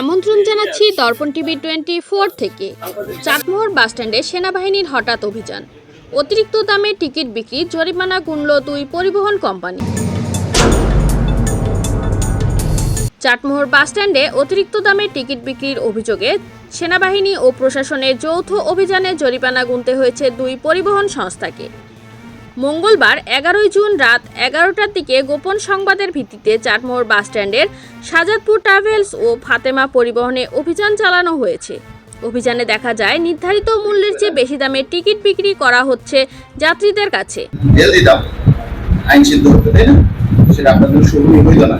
আমন্ত্রণ জানাচ্ছি দর্পণ TV twenty four থেকে। চাটমোহর বাসস্ট্যান্ডে সেনাবাহিনীর হঠাৎ অভিযান। অতিরিক্ত দামে টিকিট বিক্রি, জরিমানা গুনল দুই পরিবহন কোম্পানি। চাটমোহর বাসস্ট্যান্ডে অতিরিক্ত দামে টিকিট বিক্রির অভিযোগে সেনাবাহিনী ও প্রশাসনের যৌথ অভিযানে জরিমানা গুনতে হয়েছে দুই পরিবহন সংস্থাকে। মঙ্গলবার এগারোই জুন রাত এগারোটার দিকে গোপন সংবাদের ভিত্তিতে চাটমোহর বাসস্ট্যান্ডের সাজাদপুর ট্রাভেলস ও ফাতেমা পরিবহনে অভিযান চালানো হয়েছে। অভিযানে দেখা যায়, নির্ধারিত মূল্যের চেয়ে বেশি দামে টিকিট বিক্রি করা হচ্ছে যাত্রীদের কাছে। সেটা আপনাদের হইল না।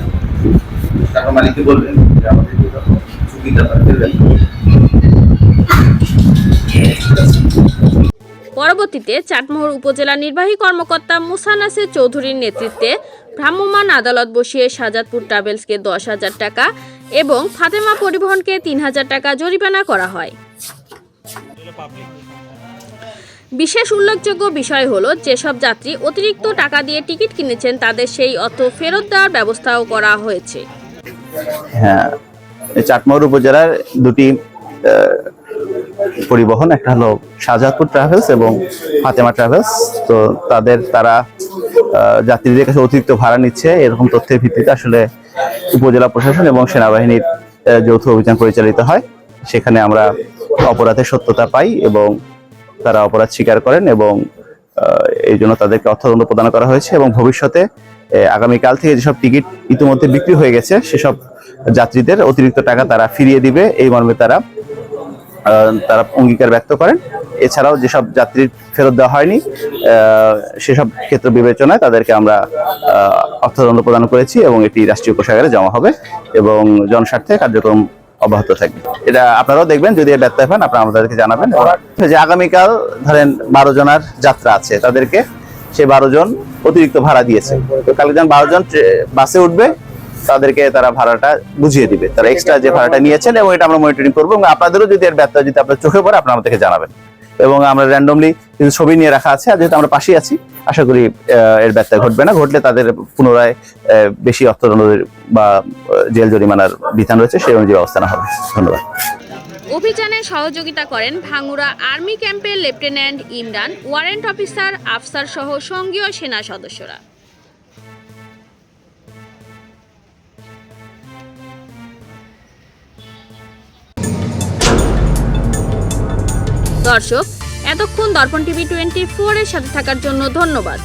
মালিককে বলবেন যে আমাদের পরবর্তীতে চাটমোহর উপজেলা নির্বাহী কর্মকর্তা মুসা নাসির চৌধুরীর নেতৃত্বে ভ্রাম্যমাণ আদালত বসিয়ে সাজাদপুর ট্রাভেলসকে দশ হাজার টাকা এবং ফাতেমা পরিবহনকে তিন হাজার টাকা জরিমানা করা হয়। বিশেষ উল্লেখযোগ্য বিষয় হলো, যেসব যাত্রী অতিরিক্ত টাকা দিয়ে টিকিট কিনেছেন, তাদের সেই অর্থ ফেরত দেওয়ার ব্যবস্থাও করা হয়েছে। হ্যাঁ চাটমোহর উপজেলার দুটি পরিবহন, একটা হলো শাহজাদপুর ট্রাভেলস এবং ফাতেমা ট্রাভেলস তো তাদের তারা যাত্রীদের কাছে অতিরিক্ত ভাড়া নিচ্ছে। এরকম তথ্যের ভিত্তিতে আসলে উপজেলা প্রশাসন এবং সেনাবাহিনীর যৌথ অভিযান পরিচালিত হয়। সেখানে আমরা অপরাধের সত্যতা পাই এবং তারা অপরাধ স্বীকার করেন এবং এই জন্য তাদেরকে অর্থদণ্ড প্রদান করা হয়েছে এবং ভবিষ্যতে আগামীকাল থেকে যেসব টিকিট ইতিমধ্যে বিক্রি হয়ে গেছে, সেসব যাত্রীদের অতিরিক্ত টাকা তারা ফিরিয়ে দিবে। এই মর্মে তারা তারা অঙ্গীকার ব্যক্ত করেন। এছাড়াও যেসব যাত্রীর ফেরত দেওয়া হয়নি সেসব ক্ষেত্র বিবেচনায় তাদেরকে আমরা অর্থদণ্ড প্রদান করেছি এবং এটি রাষ্ট্রীয় কোষাগারে জমা হবে এবং জনস্বার্থে কার্যক্রম অব্যাহত থাকবে। এটা আপনারাও দেখবেন, যদি ব্যত্যয় পান, আপনারা আমাদেরকে জানাবেন যে আগামীকাল ধরেন বারো জনের যাত্রা আছে, তাদেরকে সে বারো জন অতিরিক্ত ভাড়া দিয়েছে। তো কালকে বারো জন বাসে উঠবে তাদেরকে তারা ভাড়াটা বুঝিয়ে দিবে। তারা এক্সট্রা যে ভাড়াটা নিয়েছেন এবং এটা আমরা মনিটরিং করব এবং আপনাদেরও যদি এর ব্যত্যয় যদি আপনার চোখে পড়ে, আপনারা আমাদেরকে জানাবেন। এবং আমরা র্যান্ডমলি কিছু ছবি নিয়ে রাখা আছে, আর যেহেতু আমরা পাশেই আছি, আশা করি এর ব্যত্যয় ঘটবে না। ঘটলে তাদের পুনরায় বেশি অর্থদণ্ড বা জেল জরিমানার বিধান রয়েছে, সেই অনুযায়ী ব্যবস্থা নেওয়া হবে। ধন্যবাদ। অভিযানে সহযোগিতা করেন ভাঙ্গুড়া আর্মি ক্যাম্পের lieutenant Imran, warrant officer Afsar সহ সঙ্গীয় সেনা সদস্যরা। দর্শক এতক্ষণ দর্পণ টিভি টোয়েন্টি ফোরের সাথে থাকার জন্য ধন্যবাদ।